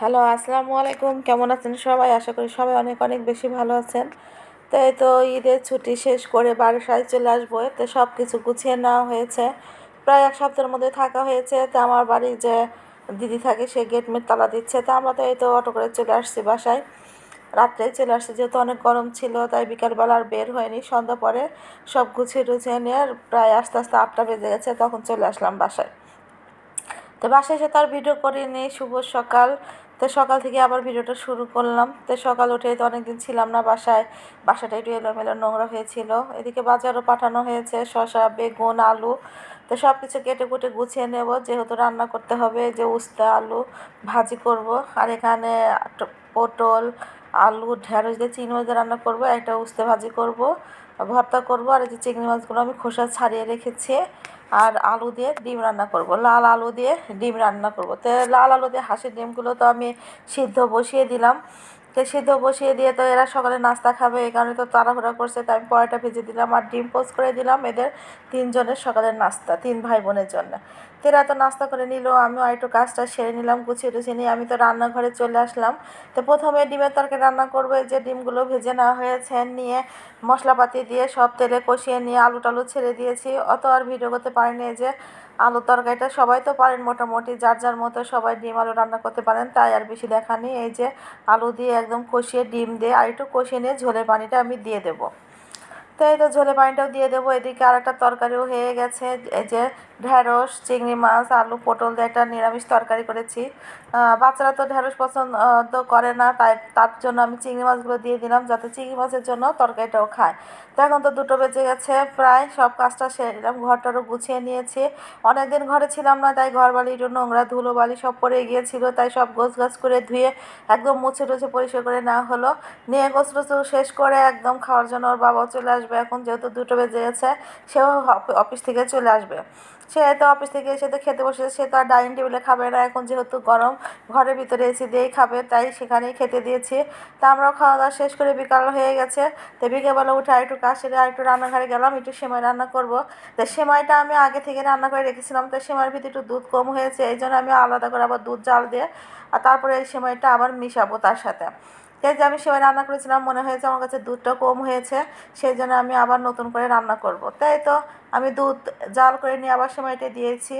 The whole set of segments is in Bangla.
হ্যালো, আসসালামু আলাইকুম। কেমন আছেন সবাই? আশা করি সবাই অনেক অনেক বেশি ভালো আছেন। তো এই তো ঈদের ছুটি শেষ করে বাসায় চলে আসব। তো সব কিছু গুছিয়ে নেওয়া হয়েছে। প্রায় এক সপ্তাহের মধ্যে থাকা হয়েছে। তো আমার বাড়ি যে দিদি থাকে, সে গেট মেট তালা দিচ্ছে। তো আমরা তো এই তো অটো করে চলে আসছি বাসায়। রাত্রেই চলে আসছি, যেহেতু অনেক গরম ছিল, তাই বিকালবেলা আর বের হয়নি। সন্ধ্যা পরে সব গুছিয়ে টুছিয়ে নিয়ে প্রায় আস্তে আস্তে আটটা বেজে গেছে, তখন চলে আসলাম বাসায়। তো বাসায় এসে তার ভিডিও করিনি। শুভ সকাল। তো সকাল থেকে আবার ভিডিওটা শুরু করলাম। তো সকাল উঠে তো অনেকদিন ছিলাম না বাসায়। বাসাটা একটু এলোমেলো নোংরা হয়েছিল। এদিকে বাজারও পাঠানো হয়েছে, শসা, বেগুন, আলু। তো সব কিছু কেটে কুটে গুছিয়ে নেব। যেহেতু রান্না করতে হবে যে উস্তা, আলু ভাজি করব। আর এখানে পটল, আলু, ঢেঁড়স দিয়ে চিংড়ি মাছ রান্না করব। একটা উস্তে ভাজি করব, ভর্তা করব। আর এই যে চিংড়ি মাছগুলো আমি খোসা ছাড়িয়ে রেখেছি। আর আলু দিয়ে ডিম রান্না করব। লাল আলু দিয়ে ডিম রান্না করব। তো লাল আলু দিয়ে হাঁসের ডিমগুলো তো আমি সিদ্ধ বসিয়ে দিলাম। তো সিদ্ধ বসিয়ে দিয়ে তো এরা সকালে নাস্তা খাবে, এই কারণে তো তাড়াহুড়া করছে। তাই আমি পরোটা ভেজে দিলাম আর ডিম পোস্ট করে দিলাম এদের তিনজনের সকালের নাস্তা, তিন ভাই বোনের জন্য। তেরা তো নাস্তা করে নিল, আমিও একটু কাজটা সেরে নিলাম, গুছিয়ে টুছিয়ে নিয়ে আমি তো রান্নাঘরে চলে আসলাম। তো প্রথমে ডিমের তরকারি রান্না করবে যে ডিমগুলো ভেজে নেওয়া হয়েছে, নিয়ে মশলাপাতি দিয়ে সব তেলে কষিয়ে নিয়ে আলু টালু ছেড়ে দিয়েছি। অত আর ভিডিও করতে পারিনি যে আলু তরকারিটা সবাই তো পারেন মোটামুটি, যার যার মতো সবাই ডিম আলু রান্না করতে পারেন, তাই আর বেশি দেখা নেই। এই যে আলু দিয়ে একদম কষিয়ে ডিম দিয়ে আর একটু কষিয়ে নিয়ে ঝোলের পানিটা আমি দিয়ে দেবো। তো এই তো ঝোলে পানিটাও দিয়ে দেবো। এদিকে আর একটা তরকারিও হয়ে গেছে। এই যে ঢ্যাঁড়স চিংড়ি মাছ, আলু, পটল দিয়ে একটা নিরামিষ তরকারি করেছি। বাচ্চারা তো ঢ্যাঁড়স পছন্দ করে না, তাই তার জন্য আমি চিংড়ি মাছগুলো দিয়ে দিলাম যাতে চিংড়ি মাছের জন্য তরকারিটাও খায়। তো এখন তো দুটো বেজে গেছে, প্রায় সব কাজটা সেরে নিলাম, ঘরটারও গুছিয়ে নিয়েছি। অনেকদিন ঘরে ছিলাম না, তাই ঘর বালি একটু নোংরা ধুলো বালি সব পড়ে গিয়েছিল, তাই সব গোছ গাছ করে ধুয়ে একদম মুছে টুছে পরিষ্কার করে নেওয়া হলো। নিয়ে গোছ শেষ করে একদম খাওয়ার জন্য ওর বাবাও চলে আসবে। এখন যেহেতু দুটো বেজে গেছে, সেও অফিস থেকে চলে আসবে। সে তো অফিস থেকে এসে তো খেতে বসেছে, সে তো আর ডাইনিং টেবিলে খাবে না। এখন যেহেতু গরম, ঘরের ভিতরে এসে দিয়েই খাবে, তাই সেখানেই খেতে দিয়েছি। তা আমরাও খাওয়া দাওয়া শেষ করে বিকাল হয়ে গেছে। তো বিকেলবেলা উঠে আর একটু কাজ সেরে আর একটু রান্নাঘরে গেলাম, একটু সেমাই রান্না করব। তো সেমাইটা আমি আগে থেকে রান্না করে রেখেছিলাম, তো সেমাইয়ের ভিতরে একটু দুধ কম হয়েছে, এই জন্য আমি আলাদা করে আবার দুধ জাল দিয়ে, আর তারপরে এই সেমাইটা আবার মিশাবো তার সাথে। যে আমি সেবার রান্না করেছিলাম, মনে হয়েছে আমার কাছে দুধটা কম হয়েছে, সেই জন্য আমি আবার নতুন করে রান্না করব। তাই তো আমি দুধ জাল করে নিয়ে আবার সময়টা দিয়েছি।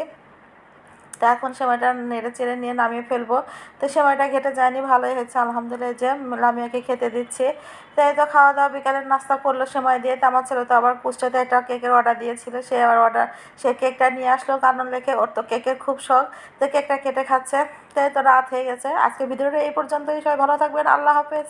তা এখন সেমাইটা নেড়ে চেড়ে নিয়ে নামিয়ে ফেলব। তো সেমাইটা ঘেটে যায়নি, ভালোই হয়েছে, আলহামদুলিল্লাহ যে লামিয়াকে খেতে দিচ্ছে। তো এই তো খাওয়া দাওয়া বিকালের নাস্তা করল সময় দিয়ে। তো আমার ছেলে তো আবার কুষ্টাতে একটা কেকের অর্ডার দিয়েছিল, সে আবার অর্ডার সে কেকটা নিয়ে আসলো কারণ লেখে, ওর তো কেকের খুব শখ, তো কেকটা কেটে খাচ্ছে। তো এই তো রাত হয়ে গেছে। আজকে ভিডিওটা এই পর্যন্তই, সবাই ভালো থাকবেন, আল্লাহ হাফেজ।